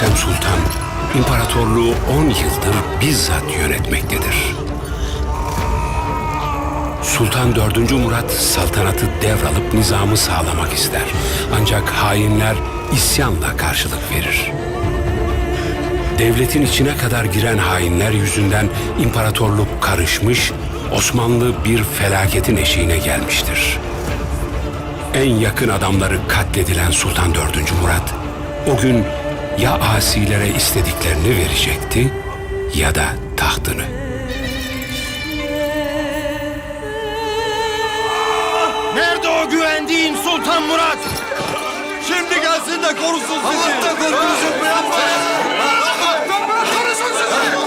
Sen Sultan, imparatorluğu 10 yıldır bizzat yönetmektedir. Sultan 4. Murat saltanatı devralıp nizamı sağlamak ister. Ancak hainler isyanla karşılık verir. Devletin içine kadar giren hainler yüzünden imparatorluk karışmış, Osmanlı bir felaketin eşiğine gelmiştir. En yakın adamları katledilen Sultan 4. Murat o gün ya asilere istediklerini verecekti ya da tahtını. Nerede o güvendiğin Sultan Murat? Şimdi gelsin de korusun sizi. Allah da korusun Allah'tan bırak korusun sizi.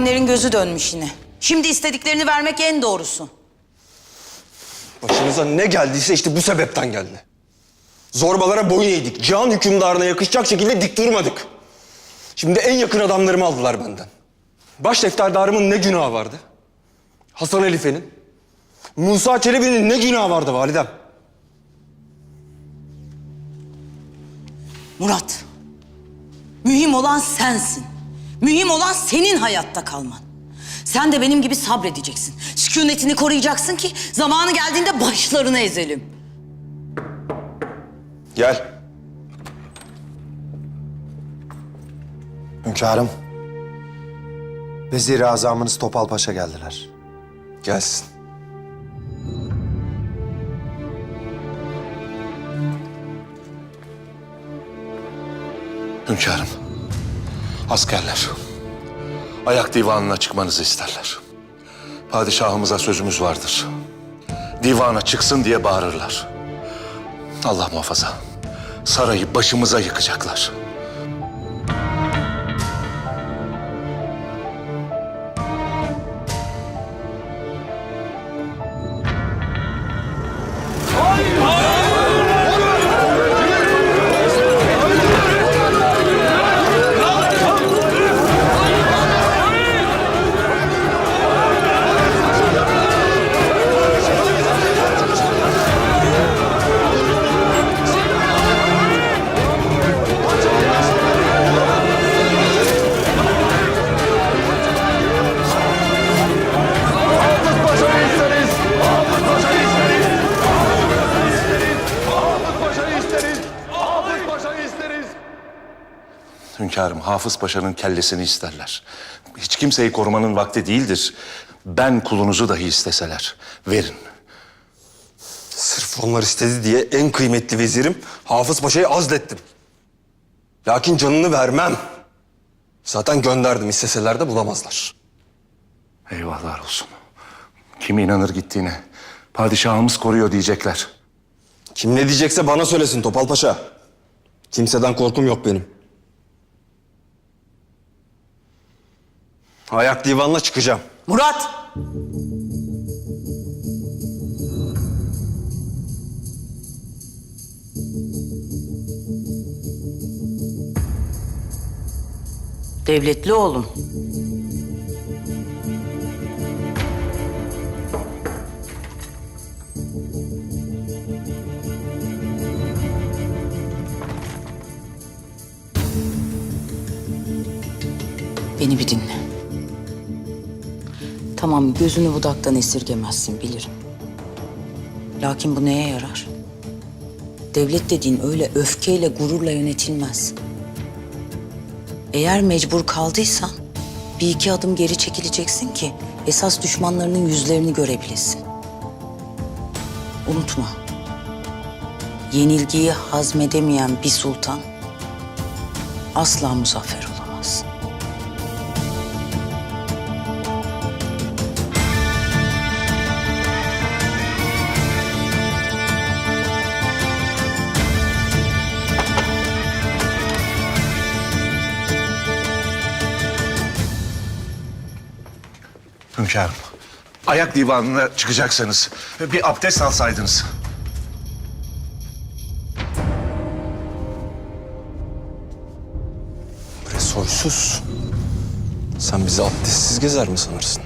Hainlerin gözü dönmüş yine. Şimdi istediklerini vermek en doğrusu. Başınıza ne geldiyse işte bu sebepten geldi. Zorbalara boyun eğdik. Cihan hükümdarına yakışacak şekilde dik durmadık. Şimdi en yakın adamlarımı aldılar benden. Baş defterdarımın ne günahı vardı? Hasan Elife'nin. Musa Çelebi'nin ne günahı vardı validem? Murat, mühim olan sensin. Mühim olan senin hayatta kalman. Sen de benim gibi sabredeceksin. Sükunetini koruyacaksın ki zamanı geldiğinde başlarını ezelim. Gel. Hünkârım, Vezir-i Azamınız Topal Paşa geldiler. Gelsin. Hünkârım, askerler ayak divanına çıkmanızı isterler. Padişahımıza sözümüz vardır. Divana çıksın diye bağırırlar. Allah muhafaza, sarayı başımıza yıkacaklar. Hünkârım, Hafız Paşa'nın kellesini isterler. Hiç kimseyi korumanın vakti değildir. Ben kulunuzu dahi isteseler, verin. Sırf onlar istedi diye en kıymetli vezirim Hafız Paşa'yı azlettim. Lakin canını vermem. Zaten gönderdim isteseler de bulamazlar. Eyvahlar olsun. Kim inanır gittiğine? Padişahımız koruyor diyecekler. Kim ne diyecekse bana söylesin Topal Paşa. Kimseden korkum yok benim. Ayak divanla çıkacağım. Murat! Devletli oğlum. Beni bir dinle. Tamam gözünü budaktan esirgemezsin bilirim. Lakin bu neye yarar? Devlet dediğin öyle öfkeyle, gururla yönetilmez. Eğer mecbur kaldıysan bir iki adım geri çekileceksin ki esas düşmanlarının yüzlerini görebilesin. Unutma. Yenilgiyi hazmedemeyen bir sultan asla muzaffer olamaz. Hünkârım, ayak divanına çıkacaksanız bir abdest alsaydınız. Bre soysuz. Sen bizi abdestsiz gezer mi sanırsın?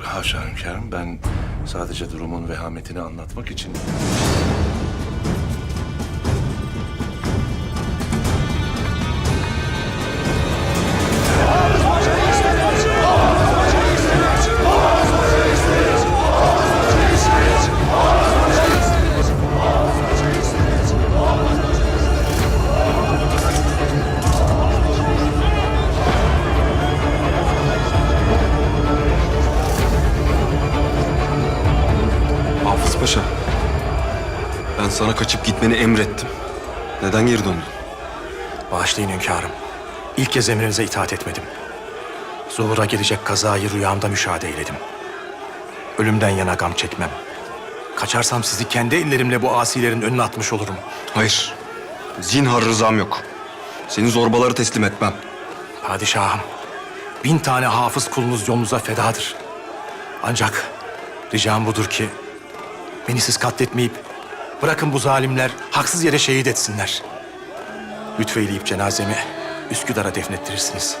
Haşa hünkârım, ben sadece durumun vehametini anlatmak için... gitmeni emrettim. Neden geri döndün? Bağışlayın hünkârım. İlk kez emrinize itaat etmedim. Zuhur'a gelecek kazayı rüyamda müşahede eyledim. Ölümden yana gam çekmem. Kaçarsam sizi kendi ellerimle bu asilerin önüne atmış olurum. Hayır. Zinhar rızam yok. Seni zorbaları teslim etmem. Padişahım, bin tane hafız kulunuz yolunuza fedadır. Ancak ricam budur ki beni siz katletmeyip bırakın bu zalimler haksız yere şehit etsinler. Lütfeyleyip cenazemi Üsküdar'a defnettirirsiniz.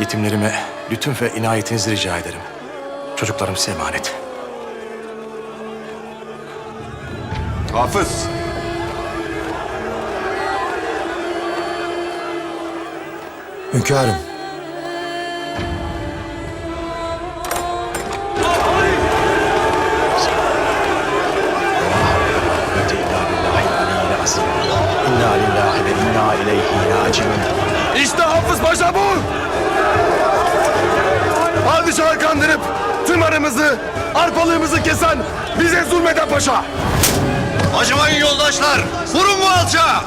Yetimlerime lütun ve inayetinizi rica ederim. Çocuklarım size emanet. Hafız. Hünkârım. İleyhi raciun. İşte Hafız Paşa bu! Padişahı kandırıp tımarımızı, arpalığımızı kesen bize zulmeden paşa! Acımayın yoldaşlar! Vurun bu alçağı!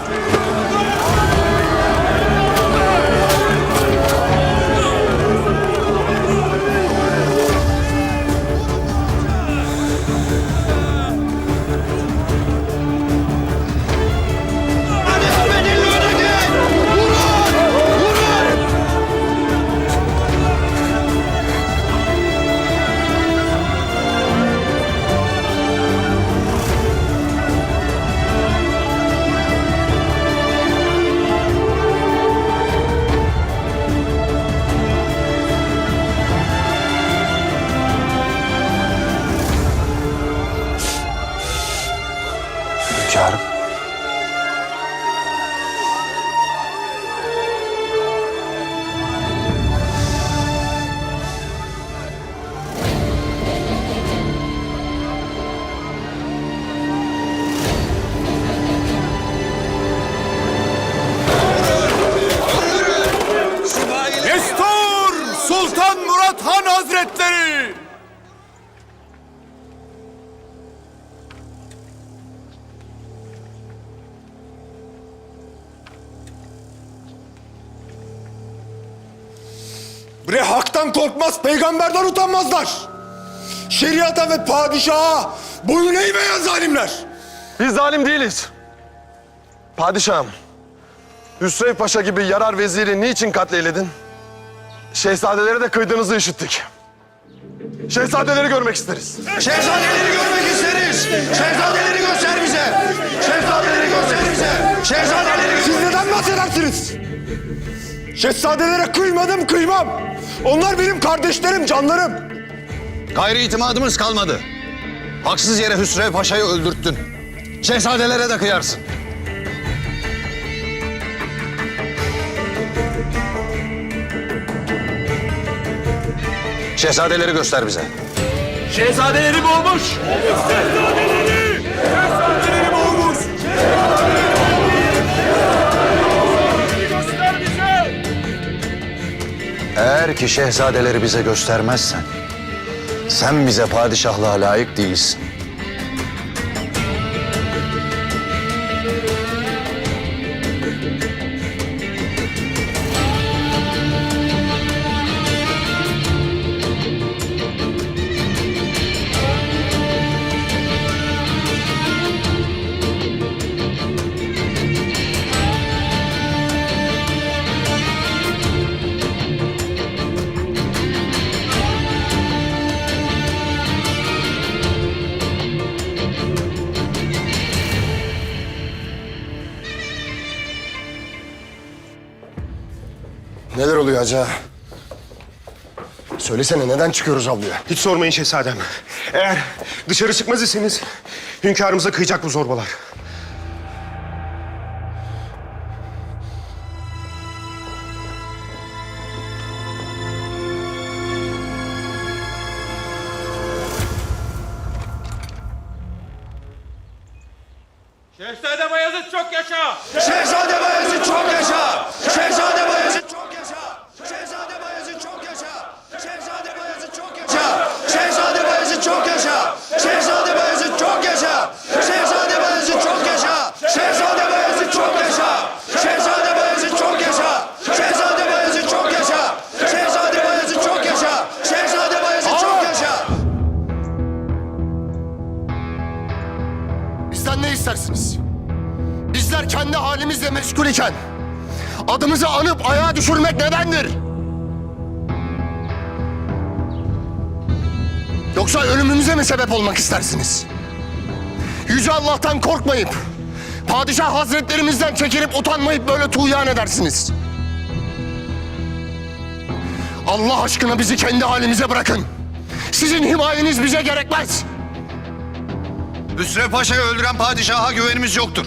Bre haktan korkmaz, peygamberden utanmazlar. Şeriata ve padişaha boyun eğmeyen zalimler. Biz zalim değiliz. Padişahım, Hüsrev Paşa gibi yarar veziri niçin katleyledin? Şehzadelere de kıydığınızı işittik. Şehzadeleri görmek isteriz. Şehzadeleri görmek isteriz. Şehzadeleri göster bize. Şehzadeleri göster bize. Şehzadeleri Siz neden bahsedersiniz? Şehzadelere kıymadım kıymam. Onlar benim kardeşlerim, canlarım. Gayri itimadımız kalmadı. Haksız yere Hüsrev Paşa'yı öldürttün. Şehzadelere de kıyarsın. Şehzadeleri göster bize. Şehzadeleri Eğer ki şehzadeleri bize göstermezsen, sen bize padişahlığa layık değilsin. Oluyor acaba? Söylesene neden çıkıyoruz avluya? Hiç sormayın şehzadem. Eğer dışarı çıkmaz iseniz hünkârımıza kıyacak bu zorbalar. Şehzade Bayezid çok yaşa! Şehzade Bayezid adımızı anıp ayağa düşürmek nedendir? Yoksa ölümümüze mi sebep olmak istersiniz? Yüce Allah'tan korkmayıp, padişah hazretlerimizden çekilip utanmayıp böyle tuğyan edersiniz. Allah aşkına bizi kendi halimize bırakın. Sizin himayeniz bize gerekmez. Hüsrev Paşa'yı öldüren padişaha güvenimiz yoktur.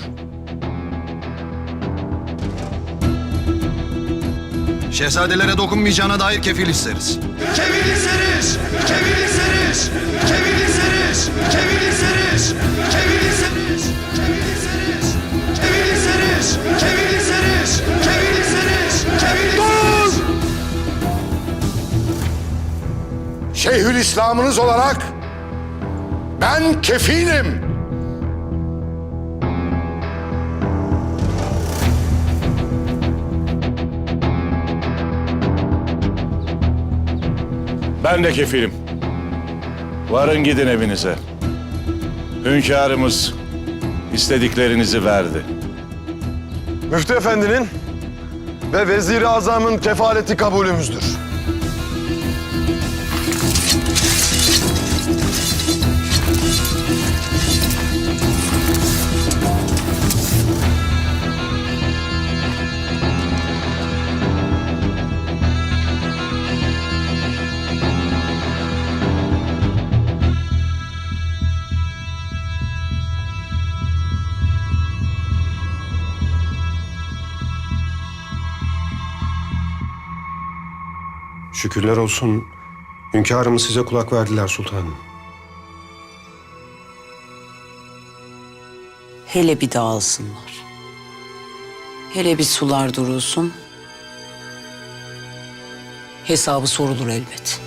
Şehzadelere dokunmayacağına dair kefil isteriz. Kevin isteriz! Kevin isteriz! Kevin isteriz! Kevin isteriz! Kevin isteriz! Kevin isteriz! Kevin isteriz! Kevin isteriz! Kevin isteriz! Kevin isteriz! Şeyhülislamınız olarak ben kefilim. Ben de kefilim. Varın gidin evinize. Hünkârımız istediklerinizi verdi. Müftü Efendi'nin ve Vezir-i Azam'ın kefaleti kabulümüzdür. Şükürler olsun hünkârımız size kulak verdiler sultanım. Hele bir dağılsınlar. Hele bir sular durulsun. Hesabı sorulur elbet.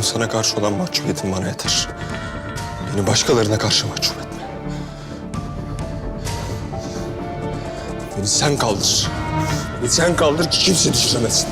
Benim sana karşı olan mahcubiyetim bana yeter. Beni başkalarına karşı mahcup etme. Beni sen kaldır. Beni sen kaldır ki kimse düşüremesin.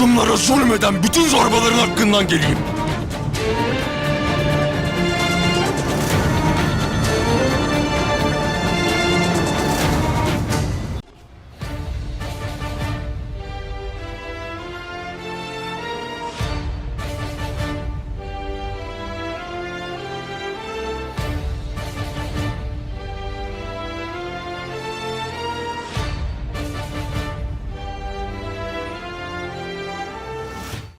Mazlumlara zulmeden bütün zorbaların hakkından geleyim.